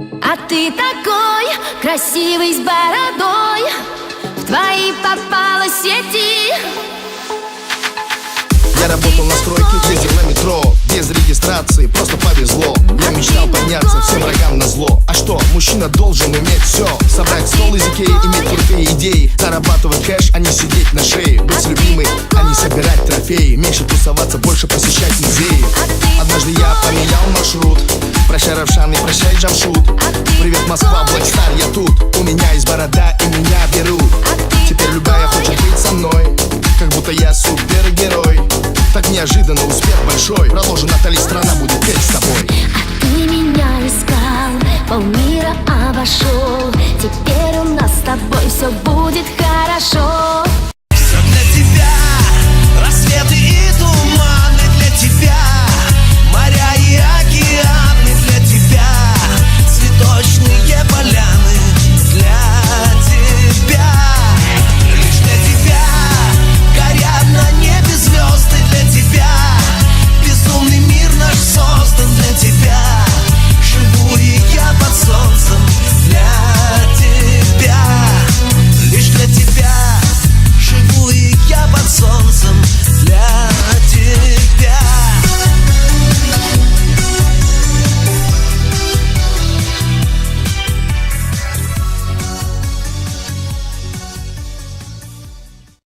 А ты такой красивый с бородой. В твои попала сети. Я работал на стройке, ездил на метро Без регистрации, просто повезло. Я мечтал подняться всем врагам на зло. А что, мужчина должен иметь все Собрать стол из Икеи, иметь крутые идеи Зарабатывать кэш, а не сидеть на шее. Быть любимой, а не собирать трофеи. Меньше тусоваться, больше посещать музеи Равшан, и прощай, Джамшут Привет, Москва, Блэкстар, я тут. У меня есть борода, и меня берут. Теперь любая хочет быть со мной. Как будто я супергерой. Так неожиданно успех большой. Проложен Натали, страна будет петь с тобой. Ты меня искал, полмира обошел. Теперь у нас с тобой все будет хорошо